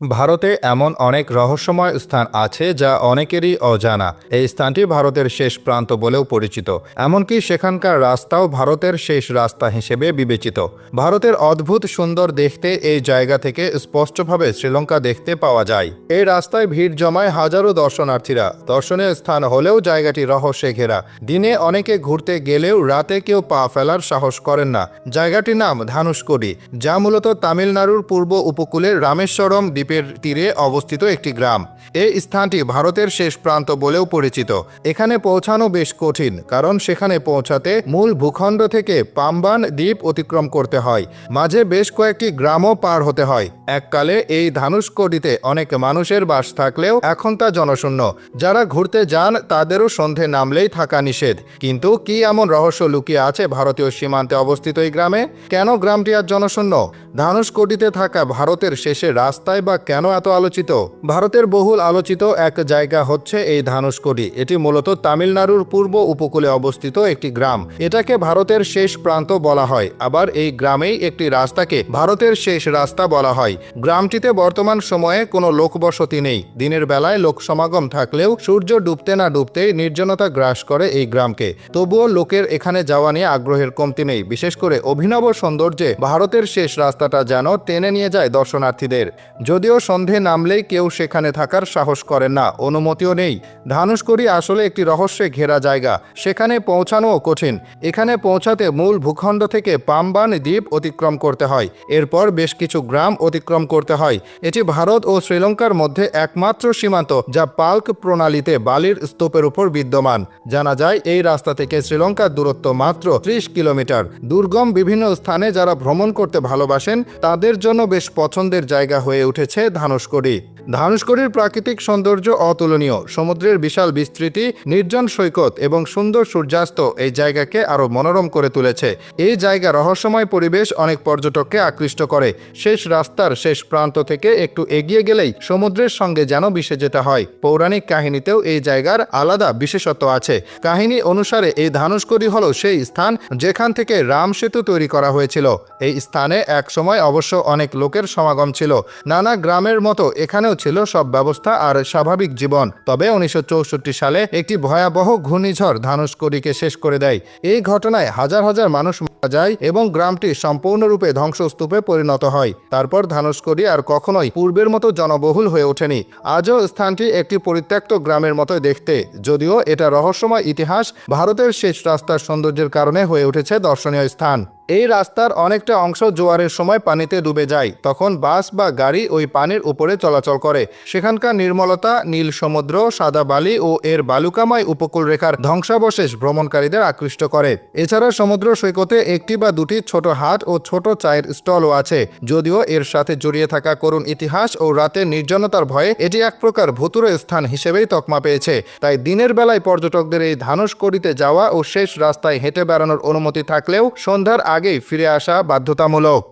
ভারতে এমন অনেক রহস্যময় স্থান আছে যা অনেকেরই অজানা। এই স্থানটি ভারতের শেষ প্রান্ত বলেও পরিচিত। এমনকি সেখানকার রাস্তাও ভারতের শেষ রাস্তা হিসেবে বিবেচিত। ভারতের অদ্ভুত সুন্দর দেখতে এই জায়গা থেকে স্পষ্টভাবে শ্রীলঙ্কা দেখতে পাওয়া যায়। এই রাস্তায় ভিড় জমায় হাজারো দর্শনার্থীরা। দর্শনীয় স্থান হলেও জায়গাটি রহস্যে ঘেরা। দিনে অনেকে ঘুরতে গেলেও রাতে কেউ পা ফেলার সাহস করেন না। জায়গাটির নাম ধানুষকোডি যা মূলত তামিলনাড়ুর পূর্ব উপকূলে রামেশ্বরম দ্বীপের তীরে অবস্থিত একটি গ্রাম। এই স্থানটি ভারতের শেষ প্রান্ত বলেও পরিচিত। এখানে পৌঁছানো বেশ কঠিন, কারণ সেখানে পৌঁছাতে মূল ভূখণ্ড থেকে পাম্বান দ্বীপ অতিক্রম করতে হয়। মাঝে বেশ কয়েকটি গ্রামও পার হতে হয়। এককালে এই ধানুষকোডিতে অনেক মানুষের বাস থাকলেও এখন তা জনশূন্য। যারা ঘুরতে যান, তাদেরও সন্ধে নামলেই থাকা নিষেধ। কিন্তু কি এমন রহস্য লুকিয়ে আছে ভারতীয় সীমান্তে অবস্থিত এই গ্রামে? কেন গ্রামটি আর জনশূন্য? ধানুষকোটিতে থাকা ভারতের শেষে রাস্তায় বা কেন এত আলোচিত? ভারতের বহুল আলোচিত এক জায়গা হচ্ছে এই ধানুষকোটি এটি মূলত তামিলনাড়ুর পূর্ব উপকূলে অবস্থিত একটি গ্রাম। এটাকে ভারতের শেষ প্রান্ত বলা হয়। আবার এই গ্রামেই একটি রাস্তাকে ভারতের শেষ রাস্তা বলা হয়। গ্রামটিতে বর্তমান সময়ে কোনো লোকবসতি নেই। দিনের বেলায় লোক সমাগম থাকলেও সূর্য ডুবতে না ডুবতেই নির্জনতা গ্রাস করে এই গ্রামকে। তবুও লোকের এখানে যাওয়া নিয়ে আগ্রহের কমতি নেই। বিশেষ করে অভিনব সৌন্দর্যে ভারতের শেষ রাস্তাটা যেন টেনে নিয়ে যায় দর্শনার্থীদের। যদিও সন্ধে নামলেই কেউ সেখানে থাকার সাহস করেন না। অনুমতিও নেই। ধানুষকড়ি আসলে একটি রহস্যে ঘেরা জায়গা। সেখানে পৌঁছানোও কঠিন। এখানে পৌঁছাতে মূল ভূখণ্ড থেকে পাম্বান দ্বীপ অতিক্রম করতে হয়। এরপর বেশ কিছু গ্রাম অতিক্রম করতে হয়। এটি ভারত ও শ্রীলঙ্কার মধ্যে একমাত্র সীমান্ত, যা পাল্ক প্রণালীতে বালির স্তূপের উপর বিদ্যমান। জানা যায়, এই রাস্তা থেকে শ্রীলঙ্কার দূরত্ব মাত্র ত্রিশ কিলোমিটার। দুর্গম বিভিন্ন স্থানে যারা ভ্রমণ করতে ভালোবাসেন, তাদের জন্য বেশ পছন্দের জায়গা হয়ে উঠেছে। ধানুষকড়ি ধানুষকড়ির প্রাকৃতিক সৌন্দর্য অতুলনীয়। সমুদ্রের বিশাল বিস্তৃতি, নির্জন সৈকত এবং সুন্দর সূর্যাস্ত এই জায়গাকে আরও মনোরম করে তুলেছে। এই জায়গা রহস্যময় পরিবেশ অনেক পর্যটককে আকৃষ্ট করে। শেষ রাস্তার শেষ প্রান্ত থেকে একটু এগিয়ে গেলেই সমুদ্রের সঙ্গে যেন মিশে যেতে হয়। পৌরাণিক কাহিনীতেও এই জায়গার আলাদা বিশেষত্ব আছে। কাহিনী অনুসারে এই ধানুষকড়ি হল সেই স্থান যেখান থেকে রাম সেতু তৈরি করা হয়েছিল। এই স্থানে এক সময় অবশ্য অনেক লোকের সমাগম ছিল। নানা গ্রামের মতো এখানেও ছিল সব ব্যবস্থা আর স্বাভাবিক জীবন। তবে উনিশশো চৌষট্টি সালে একটি ভয়াবহ ঘূর্ণিঝড় ধানুষকড়িকে শেষ করে দেয়। এই ঘটনায় হাজার হাজার মানুষ মারা যায় এবং গ্রামটি সম্পূর্ণরূপে ধ্বংসস্তূপে পরিণত হয়। তারপর ধানুষকড়ি আর কখনোই পূর্বের মতো জনবহুল হয়ে ওঠেনি। আজও স্থানটি একটি পরিত্যক্ত গ্রামের মতো দেখতে। যদিও এটা রহস্যময় ইতিহাস, ভারতের শেষ রাস্তার সৌন্দর্যের কারণে হয়ে উঠেছে দর্শনীয় স্থান। এই রাস্তার অনেকটা অংশ জোয়ারের সময় পানিতে ডুবে যায়। তখন বাস বা গাড়ি ওই পানির উপরে চলাচল করে। সেখানকার নির্মলতা, নীল সমুদ্র, সাদা বালি ও এর বালুকাময় উপকূল রেখার ধ্বংসাবশেষ ভ্রমণকারীদের আকৃষ্ট করে। এছাড়া সমুদ্র সৈকতে একটি বা দুটি ছোট হাট ও ছোট চায়ের স্টলও আছে। যদিও এর সাথে জড়িয়ে থাকা করুণ ইতিহাস ও রাতের নির্জনতার ভয়ে এটি এক প্রকার ভুতুরে স্থান হিসেবেই তকমা পেয়েছে। তাই দিনের বেলায় পর্যটকদের এই ধানুষকড়িতে যাওয়া ও শেষ রাস্তায় হেঁটে বেড়ানোর অনুমতি থাকলেও সন্ধ্যার আগেই ফিরে আসা বাধ্যতামূলক।